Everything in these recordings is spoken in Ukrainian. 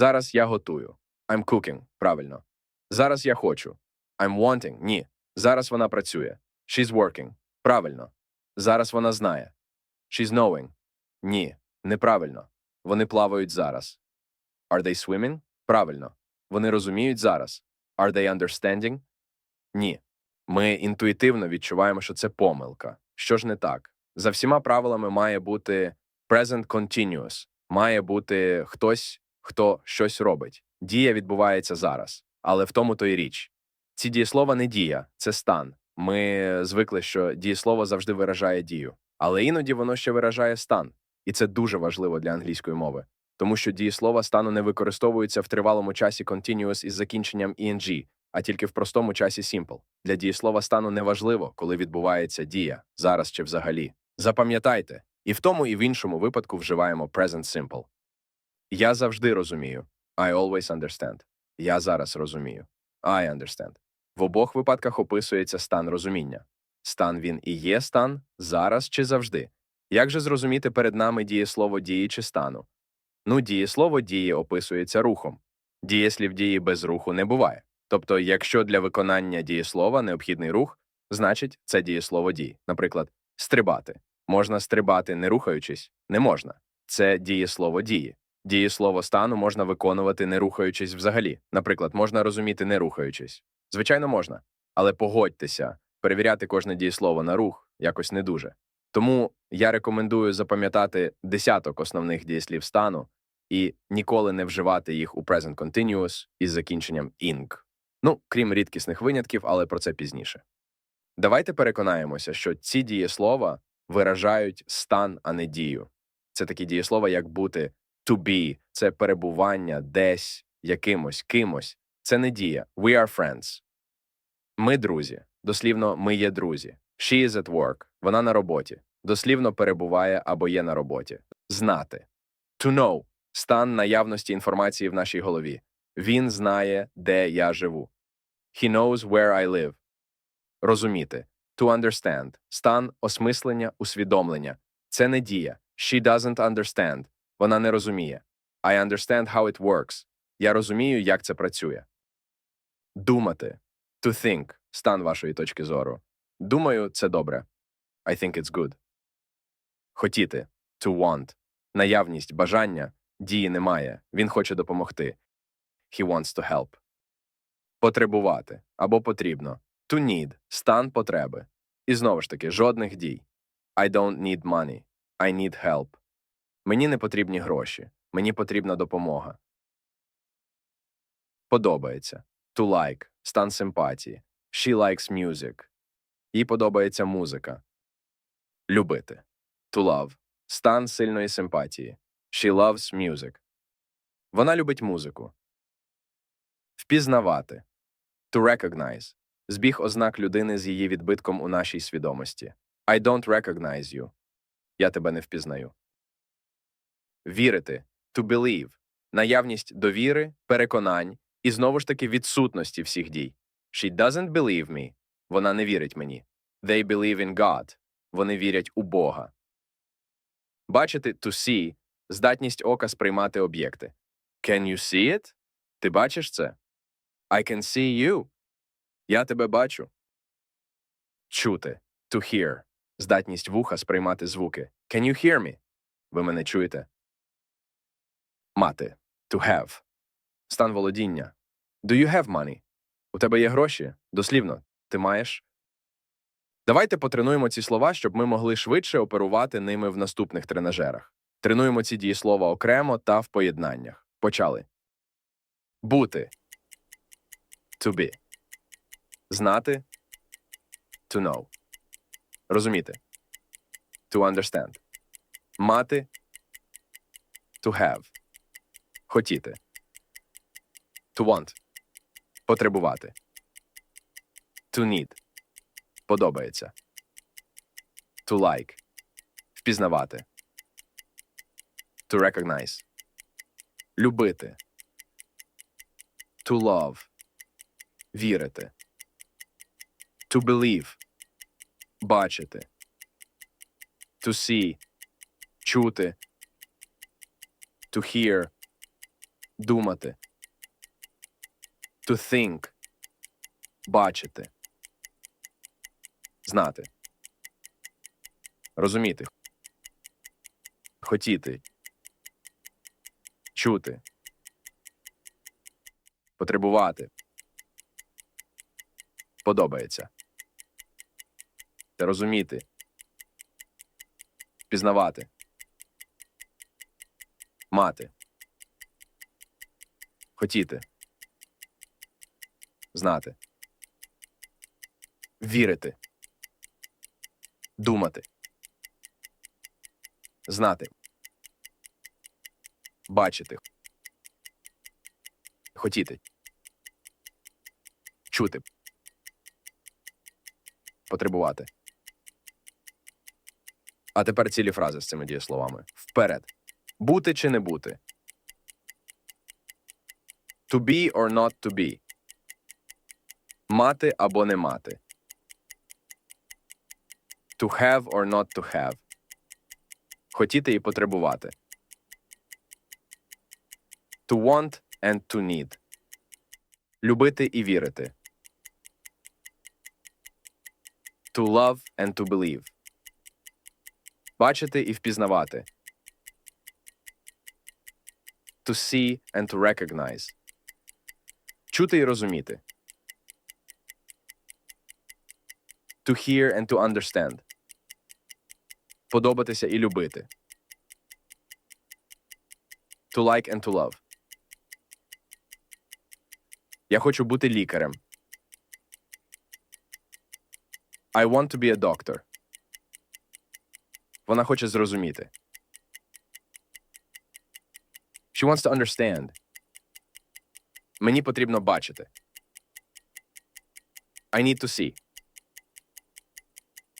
Зараз я готую. I'm cooking. Правильно. Зараз я хочу. I'm wanting. Ні. Зараз вона працює. She's working. Правильно. Зараз вона знає. She's knowing. Ні. Неправильно. Вони плавають зараз. Are they swimming? Правильно. Вони розуміють зараз. Are they understanding? Ні. Ми інтуїтивно відчуваємо, що це помилка. Що ж не так? За всіма правилами має бути present continuous. Має бути хтось, хто щось робить. Дія відбувається зараз. Але в тому то й річ. Ці дієслова не дія, це стан. Ми звикли, що дієслово завжди виражає дію. Але іноді воно ще виражає стан. І це дуже важливо для англійської мови, тому що дієслова стану не використовуються в тривалому часі continuous із закінченням ing, а тільки в простому часі simple. Для дієслова стану неважливо, коли відбувається дія, зараз чи взагалі. Запам'ятайте, і в тому, і в іншому випадку вживаємо present simple. Я завжди розумію. I always understand. Я зараз розумію. I understand. В обох випадках описується стан розуміння. Стан він і є стан зараз чи завжди. Як же зрозуміти перед нами дієслово дії чи стану? Ну, дієслово дії описується рухом. Дієслів дії без руху не буває. Тобто, якщо для виконання дієслова необхідний рух, значить це дієслово дії. Наприклад, стрибати. Можна стрибати, не рухаючись? Не можна. Це дієслово дії. Дієслово стану можна виконувати, не рухаючись взагалі. Наприклад, можна розуміти, не рухаючись. Звичайно, можна. Але погодьтеся, перевіряти кожне дієслово на рух якось не дуже. Тому я рекомендую запам'ятати десяток основних дієслів стану і ніколи не вживати їх у present continuous із закінченням ing. Ну, крім рідкісних винятків, але про це пізніше. Давайте переконаємося, що ці дієслова виражають стан, а не дію. Це такі дієслова, як бути to be, це перебування десь, якимось, кимось. Це не дія. We are friends. Ми друзі. Дослівно, ми є друзі. She is at work. Вона на роботі. Дослівно перебуває або є на роботі. Знати. To know стан наявності інформації в нашій голові. Він знає, де я живу. He knows where I live. Розуміти. To understand стан осмислення, усвідомлення. Це не дія. She doesn't understand. Вона не розуміє. I understand how it works. Я розумію, як це працює. Думати. To think стан вашої точки зору. Думаю, це добре. I think it's good. Хотіти. To want. Наявність, бажання. Дії немає. Він хоче допомогти. He wants to help. Потребувати або потрібно. To need стан потреби. І знову ж таки, жодних дій. I don't need money. I need help. Мені не потрібні гроші. Мені потрібна допомога. Подобається. To like стан симпатії. She likes music. Їй подобається музика. Любити. To love стан сильної симпатії. She loves music. Вона любить музику. Впізнавати. To recognize збіг ознак людини з її відбитком у нашій свідомості. I don't recognize you. Я тебе не впізнаю. Вірити. To believe наявність довіри, переконань і знову ж таки відсутності всіх дій. She doesn't believe me. Вона не вірить мені. They believe in God. Вони вірять у Бога. Бачити to see здатність ока сприймати об'єкти. Can you see it? Ти бачиш це? I can see you. Я тебе бачу. Чути. To hear. Здатність вуха сприймати звуки. Can you hear me? Ви мене чуєте? Мати. To have. Стан володіння. Do you have money? У тебе є гроші? Дослівно. Ти маєш? Давайте потренуємо ці слова, щоб ми могли швидше оперувати ними в наступних тренажерах. Тренуємо ці дієслова окремо та в поєднаннях. Почали. Бути. To be. Знати. To know. Розуміти. To understand. Мати. To have. Хотіти. To want. Потребувати. To need. Подобається. To like. Впізнавати. To recognize. Любити. To love. Вірити. To believe. Бачити. To see. Чути. To hear. Думати. To think. Бачити. Знати. Розуміти. Хотіти. Чути. Потребувати. Подобається. Розуміти. Пізнавати. Мати. Хотіти. Знати. Вірити. Думати. Знати. Бачити. Хотіти. Чути. Потребувати. А тепер цілі фрази з цими дієсловами. Вперед. Бути чи не бути. To be or not to be. Мати або не мати. To have or not to have. Хотіти і потребувати. To want and to need. Любити і вірити. To love and to believe. Бачити і впізнавати. To see and to recognize. Чути і розуміти. To hear and to understand. Подобатися і любити. To like and to love. Я хочу бути лікарем. I want to be a doctor. Вона хоче зрозуміти. She wants to understand. Мені потрібно бачити. I need to see.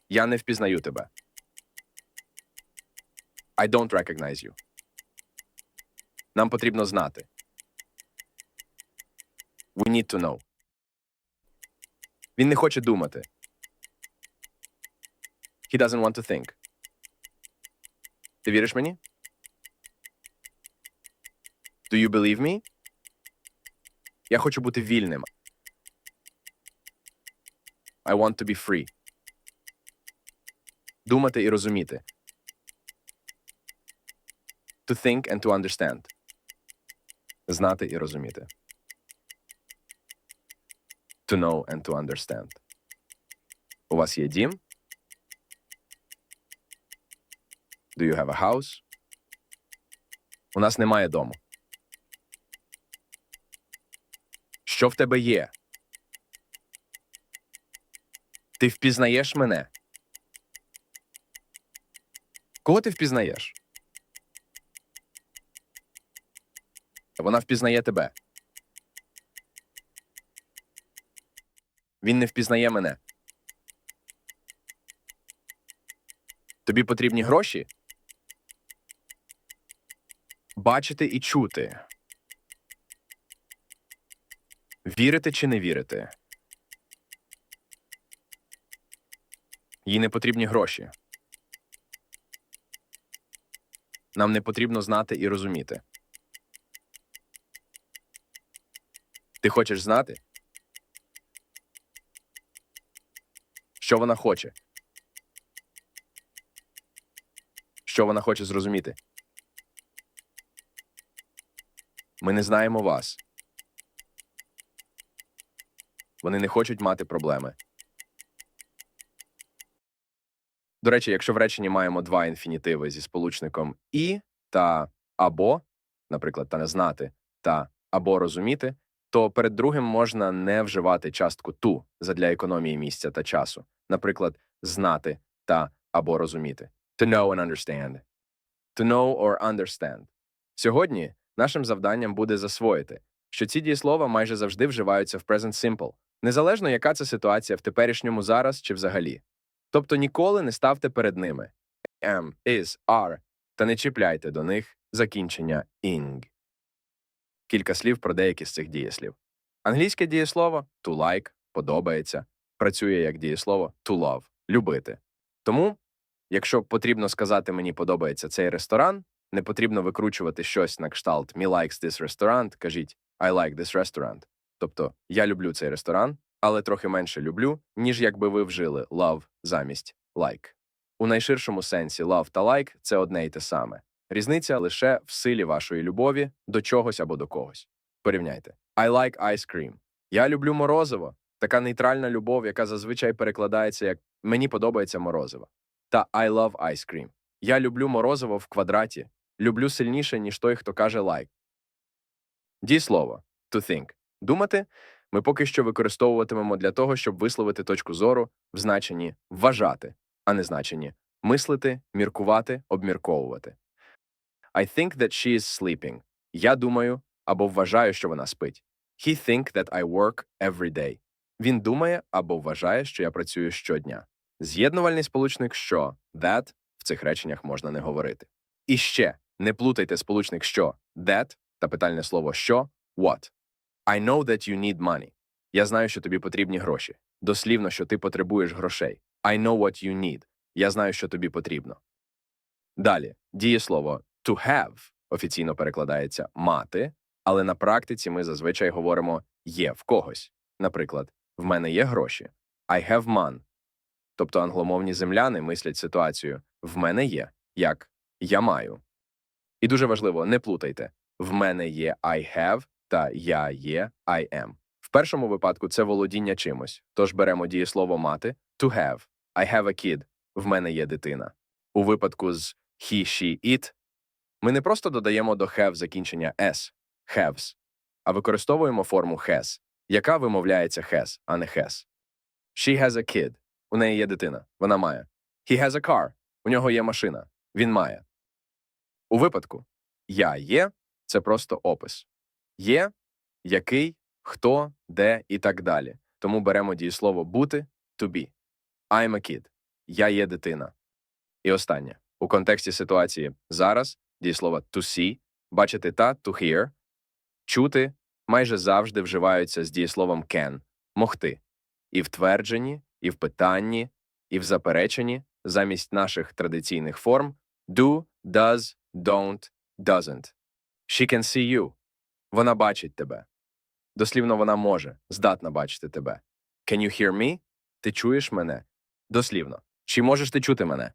Я не впізнаю тебе. I don't recognize you. Нам потрібно знати. We need to know. Він не хоче думати. He doesn't want to think. Ти віриш мені? Do you believe me? Я хочу бути вільним. I want to be free. Думати і розуміти. To think and to understand. Знати і розуміти. To know and to understand. У вас є дім? Do you have a house? У нас немає дому. Що в тебе є? Ти впізнаєш мене? Кого ти впізнаєш? Вона впізнає тебе. Він не впізнає мене. Тобі потрібні гроші? Бачити і чути. Вірити чи не вірити? Їй не потрібні гроші. Нам не потрібно знати і розуміти. Ти хочеш знати? Що вона хоче? Що вона хоче зрозуміти? Ми не знаємо вас. Вони не хочуть мати проблеми. До речі, якщо в реченні маємо два інфінітиви зі сполучником і та або, наприклад, та не знати та або розуміти, то перед другим можна не вживати частку ту задля економії місця та часу, наприклад, знати та або розуміти. To know and understand. To know or understand. Сьогодні нашим завданням буде засвоїти, що ці дієслова майже завжди вживаються в present simple, незалежно яка це ситуація в теперішньому зараз чи взагалі. Тобто ніколи не ставте перед ними am, is, are та не чіпляйте до них закінчення ing. Кілька слів про деякі з цих дієслів. Англійське дієслово to like подобається, працює як дієслово to love любити. Тому, якщо потрібно сказати мені подобається цей ресторан, Не потрібно викручувати щось на кшталт «Me likes this restaurant», кажіть «I like this restaurant». Тобто «Я люблю цей ресторан», але трохи менше люблю, ніж якби ви вжили love замість like. У найширшому сенсі love та like – це одне й те саме. Різниця лише в силі вашої любові до чогось або до когось. Порівняйте. I like ice cream. Я люблю морозиво. Така нейтральна любов, яка зазвичай перекладається як мені подобається морозиво. Та I love ice cream. Я люблю морозиво в квадраті. Люблю сильніше, ніж той, хто каже like. Дієслово to think. Думати ми поки що використовуватимемо для того, щоб висловити точку зору в значенні вважати, а не значенні мислити, міркувати, обмірковувати. I think that she is sleeping. Я думаю або вважаю, що вона спить. He think that I work every day. Він думає або вважає, що я працюю щодня. З'єднувальний сполучник що that в цих реченнях можна не говорити. І ще не плутайте сполучник що that та питальне слово що what. I know that you need money. Я знаю, що тобі потрібні гроші. Дослівно, що ти потребуєш грошей. I know what you need. Я знаю, що тобі потрібно. Далі дієслово to have офіційно перекладається мати, але на практиці ми зазвичай говоримо є в когось. Наприклад, в мене є гроші. I have money. Тобто англомовні земляни мислять ситуацію в мене є, як я маю. І дуже важливо, не плутайте в мене є I have та я є I am. В першому випадку це володіння чимось, тож беремо дієслово мати to have. I have a kid. В мене є дитина. У випадку з he, she, it ми не просто додаємо до have закінчення s, haves, а використовуємо форму has, яка вимовляється has, а не has. She has a kid. У неї є дитина. Вона має. He has a car. У нього є машина. Він має. У випадку я є це просто опис. Є, який, хто, де і так далі. Тому беремо дієслово бути to be. I'm a kid. Я є дитина. І останнє. У контексті ситуації зараз дієслова to see, бачити та to hear, чути майже завжди вживаються з дієсловом can могти. І в твердженні, і в питанні, і в запереченні замість наших традиційних форм do, does, don't, doesn't. She can see you. Вона бачить тебе. Дослівно вона може, здатна бачити тебе. Can you hear me? Ти чуєш мене? Дослівно. Чи можеш ти чути мене?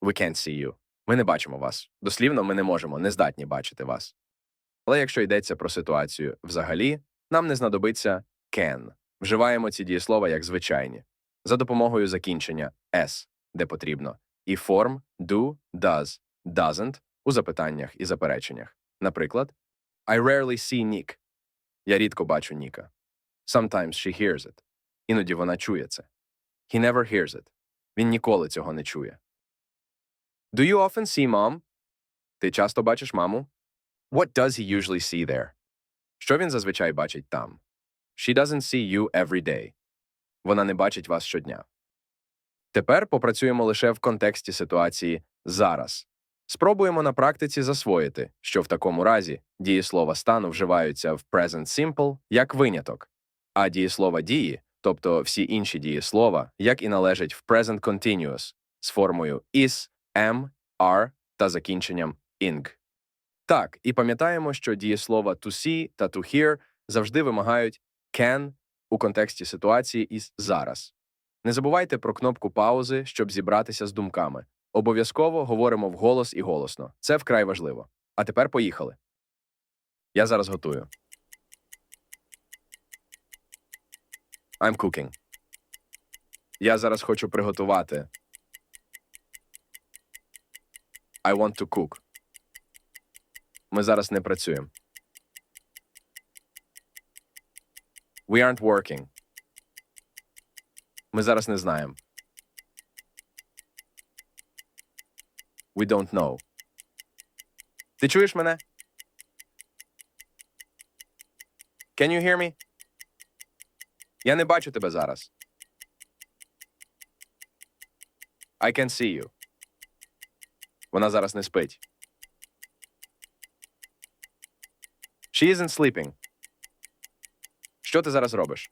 We can't see you. Ми не бачимо вас. Дослівно, ми не можемо, не здатні бачити вас. Але якщо йдеться про ситуацію взагалі, нам не знадобиться can. Вживаємо ці дієслова як звичайні, за допомогою закінчення s, де потрібно, і форм do, does, doesn't у запитаннях і запереченнях. Наприклад, I rarely see Nick. Я рідко бачу Ніка. Sometimes she hears it. Іноді вона чує це. He never hears it. Він ніколи цього не чує. Do you often see mom? Ти часто бачиш маму? What does he usually see there? Що він зазвичай бачить там? She doesn't see you every day. Вона не бачить вас щодня. Тепер попрацюємо лише в контексті ситуації зараз. Спробуємо на практиці засвоїти, що в такому разі дієслова стану вживаються в present simple як виняток, а дієслова дії, тобто всі інші дієслова, як і належить в present continuous з формою is, am, are та закінченням ing. Так, і пам'ятаємо, що дієслова to see та to hear завжди вимагають can у контексті ситуації із зараз. Не забувайте про кнопку паузи, щоб зібратися з думками. Обов'язково говоримо вголос і голосно. Це вкрай важливо. А тепер поїхали. Я зараз готую. I'm cooking. Я зараз хочу приготувати. I want to cook. Ми зараз не працюємо. We aren't working. Ми зараз не знаємо. We don't know. Ти чуєш мене? Can you hear me? Я не бачу тебе зараз. I can see you. Вона зараз не спить. She isn't sleeping. Що ти зараз робиш?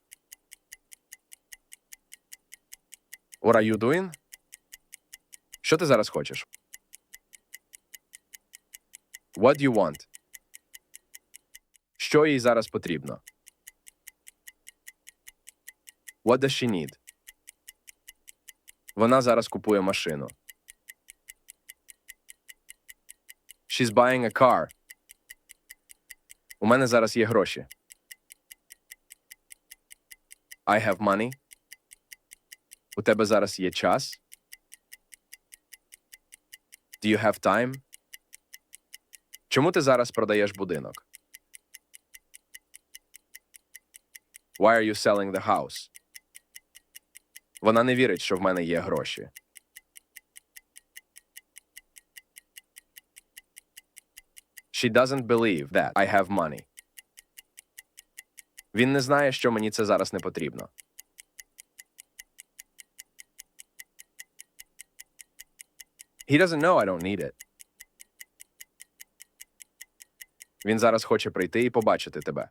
What are you doing? Що ти зараз хочеш? What do you want? Що їй зараз потрібно? What does she need? Вона зараз купує машину. She's buying a car. У мене зараз є гроші. I have money. У тебе зараз є час. Do you have time? Чому ти зараз продаєш будинок? Why are you selling the house? Вона не вірить, що в мене є гроші. She doesn't believe that I have money. Він не знає, що мені це зараз не потрібно. He doesn't know I don't need it. Він зараз хоче прийти і побачити тебе.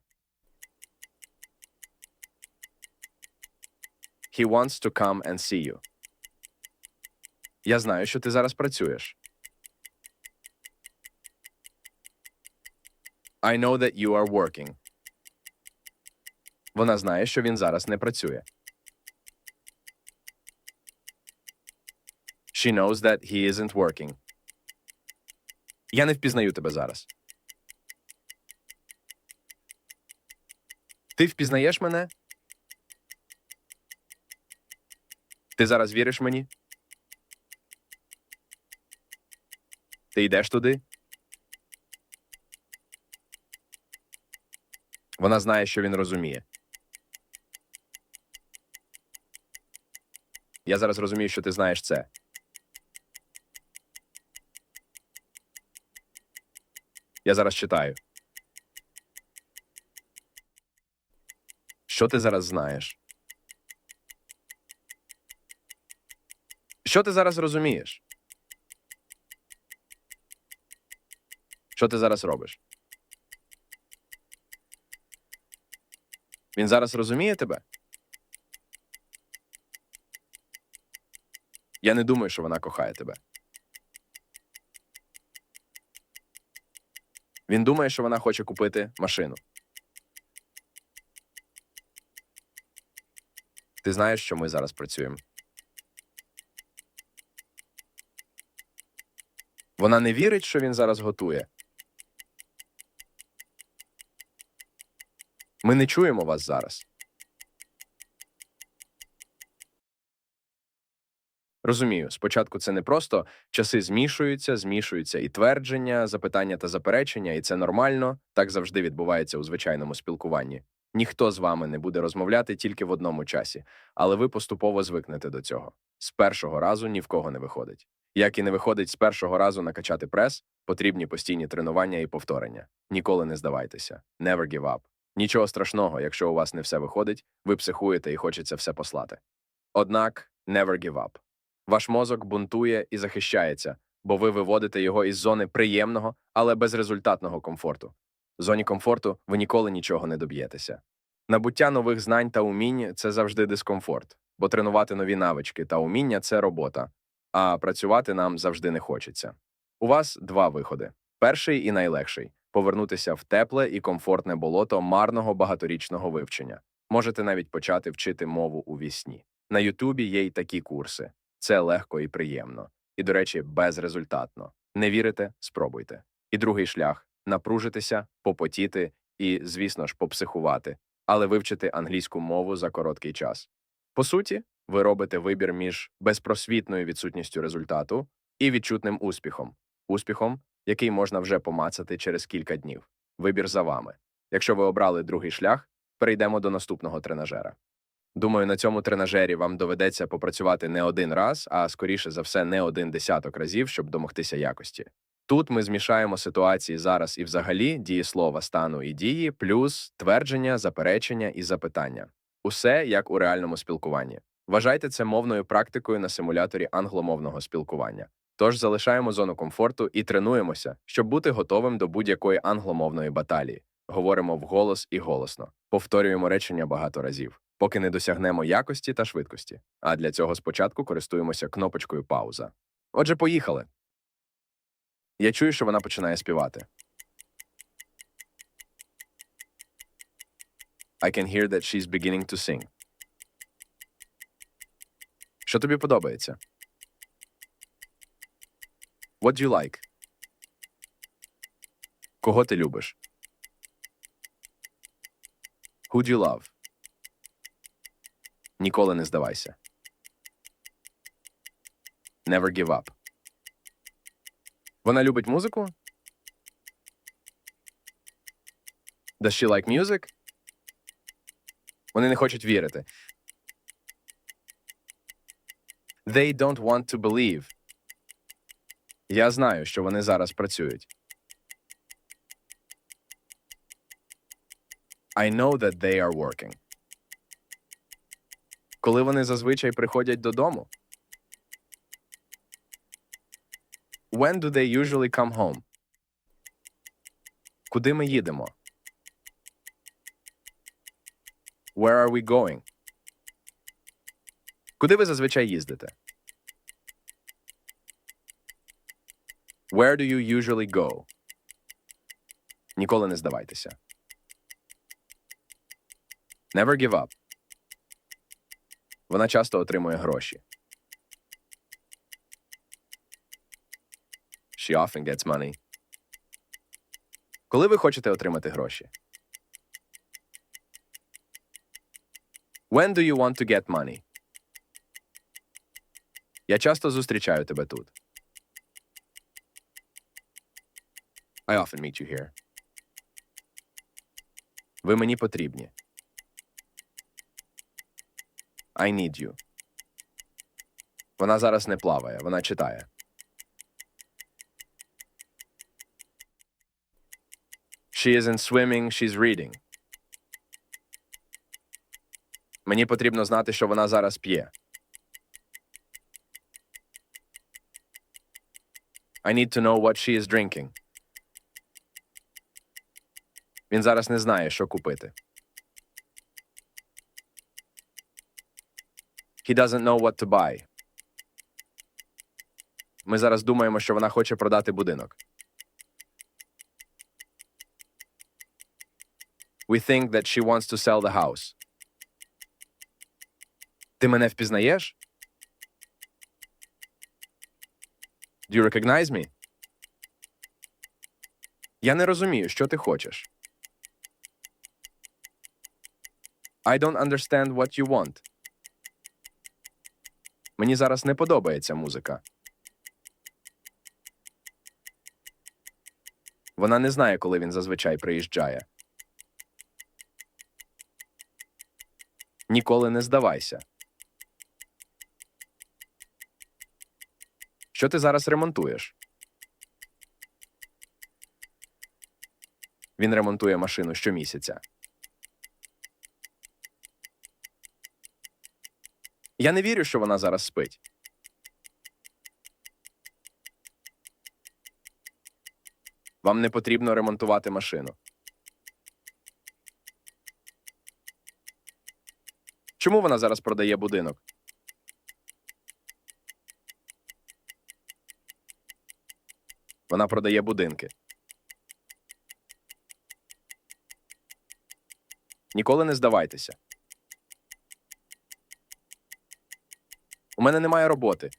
He wants to come and see you. Я знаю, що ти зараз працюєш. I know that you are working. Вона знає, що він зараз не працює. She knows that he isn't working. Я не впізнаю тебе зараз. Ти впізнаєш мене? Ти зараз віриш мені? Ти йдеш туди? Вона знає, що він розуміє. Я зараз розумію, що ти знаєш це. Я зараз читаю. Що ти зараз знаєш? Що ти зараз розумієш? Що ти зараз робиш? Він зараз розуміє тебе? Я не думаю, що вона кохає тебе. Він думає, що вона хоче купити машину. Знаєш, що ми зараз працюємо. Вона не вірить, що він зараз готує. Ми не чуємо вас зараз. Розумію, спочатку це не просто часи змішуються, змішуються і твердження, запитання та заперечення, і це нормально. Так завжди відбувається у звичайному спілкуванні. Ніхто з вами не буде розмовляти тільки в одному часі, але ви поступово звикнете до цього. З першого разу ні в кого не виходить. Як і не виходить з першого разу накачати прес, потрібні постійні тренування і повторення. Ніколи не здавайтеся. Never give up. Нічого страшного, якщо у вас не все виходить, ви психуєте і хочеться все послати. Однак never give up. Ваш мозок бунтує і захищається, бо ви виводите його із зони приємного, але безрезультатного комфорту. В зоні комфорту ви ніколи нічого не доб'єтеся. Набуття нових знань та умінь це завжди дискомфорт, бо тренувати нові навички та уміння це робота, а працювати нам завжди не хочеться. У вас два виходи: перший і найлегший повернутися в тепле і комфортне болото марного багаторічного вивчення. Можете навіть почати вчити мову у вісні. На Ютубі є й такі курси. Це легко і приємно. І, до речі, безрезультатно. Не вірите? Спробуйте. І другий шлях напружитися, попотіти і, звісно ж, попсихувати, але вивчити англійську мову за короткий час. По суті, ви робите вибір між безпросвітною відсутністю результату і відчутним успіхом, успіхом, який можна вже помацати через кілька днів. Вибір за вами. Якщо ви обрали другий шлях, перейдемо до наступного тренажера. Думаю, на цьому тренажері вам доведеться попрацювати не один раз, а скоріше за все, не один десяток разів, щоб домогтися якості. Тут ми змішаємо ситуації зараз і взагалі дієслова стану і дії, плюс твердження, заперечення і запитання. Усе як у реальному спілкуванні. Вважайте це мовною практикою на симуляторі англомовного спілкування. Тож залишаємо зону комфорту і тренуємося, щоб бути готовим до будь-якої англомовної баталії. Говоримо вголос і голосно, повторюємо речення багато разів, поки не досягнемо якості та швидкості. А для цього спочатку користуємося кнопочкою пауза. Отже, поїхали. Я чую, що вона починає співати. I can hear that she's beginning to sing. Що тобі подобається? What do you like? Кого ти любиш? Who do you love? Ніколи не здавайся. Never give up. Вона любить музику? Does she like music? Вони не хочуть вірити. They don't want to believe. Я знаю, що вони зараз працюють. I know that they are working. Коли вони зазвичай приходять додому? When do they usually come home? Куди ми їдемо? Where are we going? Куди ви зазвичай їздите? Where do you usually go? Ніколи не здавайтеся. Never give up. Вона часто отримує гроші. She often gets money. Коли ви хочете отримати гроші? When do you want to get money? Я часто зустрічаю тебе тут. I often meet you here. Ви мені потрібні. I need you. Вона зараз не плаває, вона читає. She isn't swimming, she's reading. Мені потрібно знати, що вона зараз п'є. I need to know what she is drinking. Він зараз не знає, що купити. He doesn't know what to buy. Ми зараз думаємо, що вона хоче продати будинок. We think that she wants to sell the house. Ти мене впізнаєш? Do you recognize me? Я не розумію, що ти хочеш. I don't understand what you want. Мені зараз не подобається музика. Вона не знає, коли він зазвичай приїжджає. Ніколи не здавайся. Що ти зараз ремонтуєш? Він ремонтує машину щомісяця. Я не вірю, що вона зараз спить. Вам не потрібно ремонтувати машину. Чому вона зараз продає будинок? Вона продає будинки. Ніколи не здавайтеся. У мене немає роботи.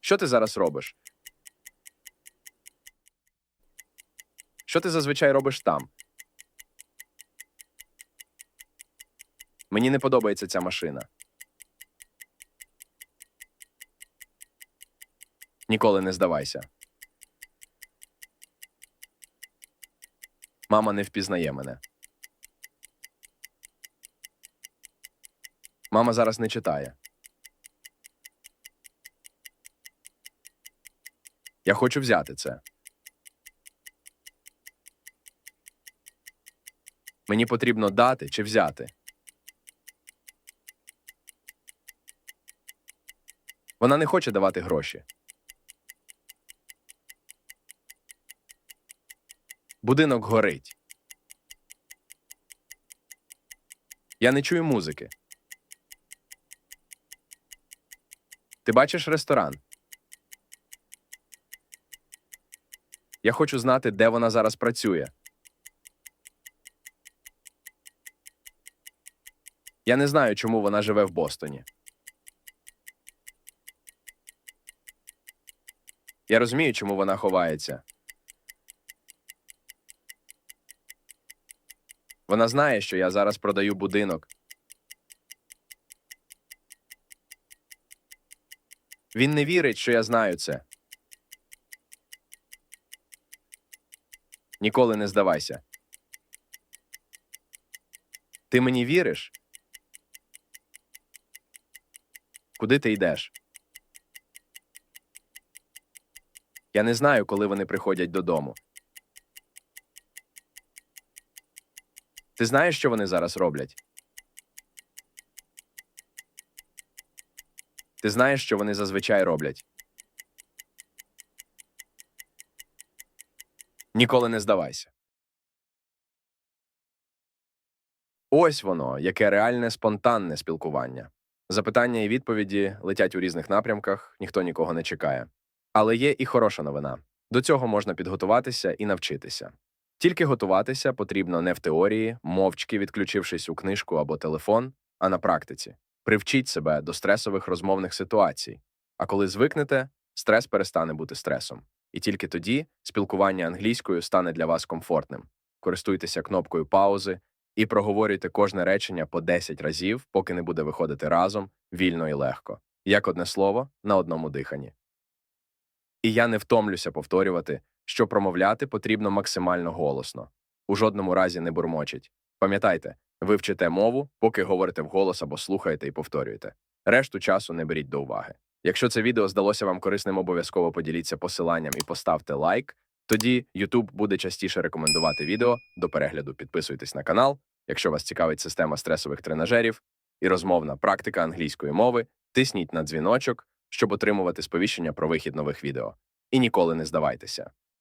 Що ти зараз робиш? Що ти зазвичай робиш там? Мені не подобається ця машина. Ніколи не здавайся. Мама не впізнає мене. Мама зараз не читає. Я хочу взяти це. Мені потрібно дати чи взяти. Вона не хоче давати гроші. Будинок горить. Я не чую музики. Ти бачиш ресторан? Я хочу знати, де вона зараз працює. Я не знаю, чому вона живе в Бостоні. Я розумію, чому вона ховається. Вона знає, що я зараз продаю будинок. Він не вірить, що я знаю це. Ніколи не здавайся. Ти мені віриш? Куди ти йдеш? Я не знаю, коли вони приходять додому. Ти знаєш, що вони зараз роблять? Ти знаєш, що вони зазвичай роблять? Ніколи не здавайся. Ось воно, яке реальне спонтанне спілкування. Запитання і відповіді летять у різних напрямках, ніхто нікого не чекає. Але є і хороша новина. До цього можна підготуватися і навчитися. Тільки готуватися потрібно не в теорії, мовчки відключившись у книжку або телефон, а на практиці. Привчіть себе до стресових розмовних ситуацій. А коли звикнете, стрес перестане бути стресом. І тільки тоді спілкування англійською стане для вас комфортним. Користуйтеся кнопкою паузи і проговорюйте кожне речення по 10 разів, поки не буде виходити разом, вільно і легко, як одне слово на одному диханні. І я не втомлюся повторювати, що промовляти потрібно максимально голосно. У жодному разі не бурмочить. Пам'ятайте, ви вчите мову, поки говорите вголос або слухаєте і повторюєте. Решту часу не беріть до уваги. Якщо це відео здалося вам корисним, обов'язково поділіться посиланням і поставте лайк. Тоді YouTube буде частіше рекомендувати відео до перегляду. Підписуйтесь на канал, якщо вас цікавить система стресових тренажерів і розмовна практика англійської мови, тисніть на дзвіночок, щоб отримувати сповіщення про вихід нових відео. І ніколи не здавайтеся.